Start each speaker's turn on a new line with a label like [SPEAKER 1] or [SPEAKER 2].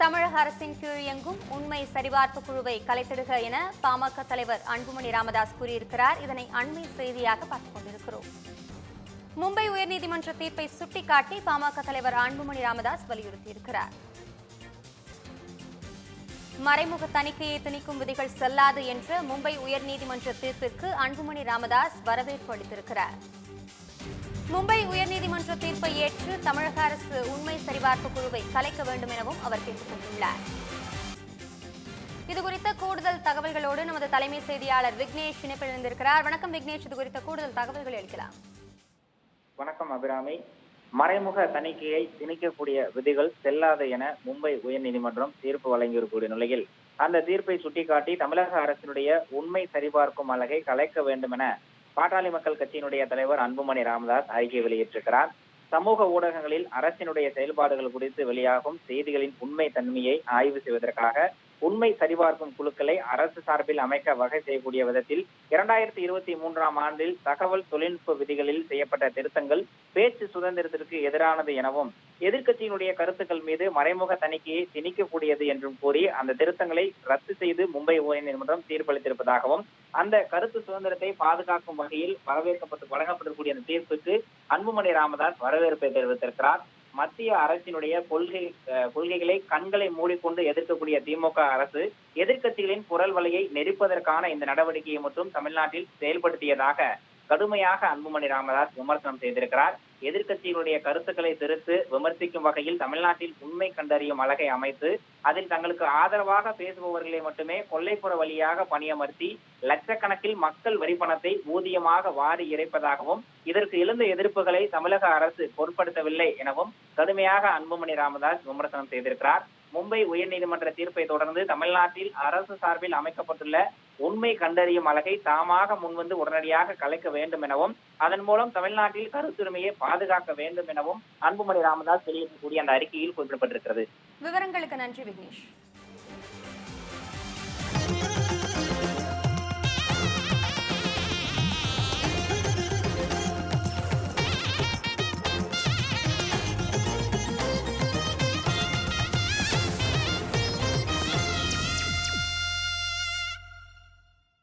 [SPEAKER 1] தமிழக அரசின் கீழ் இயங்கும் உண்மை சரிபார்ப்பு குழுவை கலைத்திடுக என பாமக தலைவர் அன்புமணி ராமதாஸ் கூறியிருக்கிறார். இதனை அண்மை செய்தியாக பார்த்துக் கொண்டிருக்கிறோம். மும்பை உயர்நீதிமன்ற தீர்ப்பை சுட்டிக்காட்டி பாமக தலைவர் அன்புமணி ராமதாஸ் வலியுறுத்தியிருக்கிறார். மறைமுக தணிக்கையை திணிக்கும் விதிகள் செல்லாது என்ற மும்பை உயர்நீதிமன்ற தீர்ப்பிற்கு அன்புமணி ராமதாஸ் வரவேற்பு அளித்திருக்கிறார். மும்பை உயர்நீதிமன்ற தீர்ப்பை ஏற்று தமிழக அரசு உண்மை சரிபார்ப்பு குழுவை கலைக்க வேண்டும் எனவும் அவர் கேட்டுக் கொண்டுள்ளார். இதுகுறித்த கூடுதல் தகவல்களோடு நமது தலைமை செய்தியாளர் விக்னேஷ் இணைப்பிழந்திருக்கிறார் வணக்கம் விக்னேஷ். இது குறித்த கூடுதல் தகவல்கள் அளிக்கலாம்
[SPEAKER 2] வணக்கம் அபிராமி. மறைமுக தணிக்கையை திணிக்கக்கூடிய விதிகள் செல்லாது என மும்பை உயர்நீதிமன்றம் தீர்ப்பு வழங்கியிருக்கக்கூடிய நிலையில் அந்த தீர்ப்பை சுட்டிக்காட்டி தமிழக அரசினுடைய உண்மை சரிபார்க்கும் அழகை கலைக்க வேண்டும் என பாட்டாளி மக்கள் கட்சியினுடைய தலைவர் அன்புமணி ராமதாஸ் அறிக்கை வெளியிட்டிருக்கிறார். சமூக ஊடகங்களில் அரசினுடைய செயல்பாடுகள் குறித்து வெளியாகும் செய்திகளின் உண்மை தன்மையை ஆய்வு செய்வதற்காக உண்மை சரிபார்க்கும் குழுக்களை அரசு சார்பில் அமைக்க வகை செய்யக்கூடிய விதத்தில் இரண்டாயிரத்தி இருபத்தி மூன்றாம் ஆண்டில் தகவல் தொழில்நுட்ப விதிகளில் செய்யப்பட்ட திருத்தங்கள் பேச்சு சுதந்திரத்திற்கு எதிரானது எனவும் எதிர்க்கட்சியினுடைய கருத்துக்கள் மீது மறைமுக தணிக்கையை திணிக்கக்கூடியது என்றும் கூறி அந்த திருத்தங்களை ரத்து செய்து மும்பை உயர்நீதிமன்றம் தீர்ப்பளித்திருப்பதாகவும் அந்த கருத்து சுதந்திரத்தை பாதுகாக்கும் வகையில் வரவேற்கப்பட்டு வழங்கப்படக்கூடிய அந்த தீர்ப்புக்கு அன்புமணி ராமதாஸ் வரவேற்பை தெரிவித்திருக்கிறார். மத்திய அரசினுடைய கொள்கை கொள்கைகளை கண்களை மூடிக்கொண்டு எதிர்க்கக்கூடிய திமுக அரசு எதிர்க்கட்சிகளின் குரல் வலையை நெரிப்பதற்கான இந்த நடவடிக்கையை மட்டும் தமிழ்நாட்டில் செயல்படுத்தியதாக கடுமையாக அன்புமணி ராமதாஸ் விமர்சனம் செய்திருக்கிறார். எதிர்க்கட்சியினுடைய கருத்துக்களை திருத்து விமர்சிக்கும் வகையில் தமிழ்நாட்டில் உண்மை கண்டறியும் அழகை அமைத்து அதில் தங்களுக்கு ஆதரவாக பேசுபவர்களை மட்டுமே கொள்ளைப்புற வழியாக பணியமர்த்தி லட்சக்கணக்கில் மக்கள் வரி பணத்தை ஊதியமாக வாரி இறைப்பதாகவும் இதற்கு எழுந்த எதிர்ப்புகளை தமிழக அரசு பொருட்படுத்தவில்லை எனவும் கடுமையாக அன்புமணி ராமதாஸ் விமர்சனம் செய்திருக்கிறார். மும்பை உயர்நீதிமன்ற தீர்ப்பை தொடர்ந்து தமிழ்நாட்டில் அரசு சார்பில் அமைக்கப்பட்டுள்ள உண்மை கண்டறியும் அழகை தாமாக முன்வந்து உடனடியாக கலைக்க வேண்டும் எனவும் அதன் மூலம் தமிழ்நாட்டில் கருத்துரிமையை பாதுகாக்க வேண்டும் எனவும் அன்புமணி ராமதாஸ் வெளியிடக்கூடிய அந்த அறிக்கையில் குறிப்பிடப்பட்டிருக்கிறது.
[SPEAKER 1] விவரங்களுக்கு நன்றி விக்னேஷ்.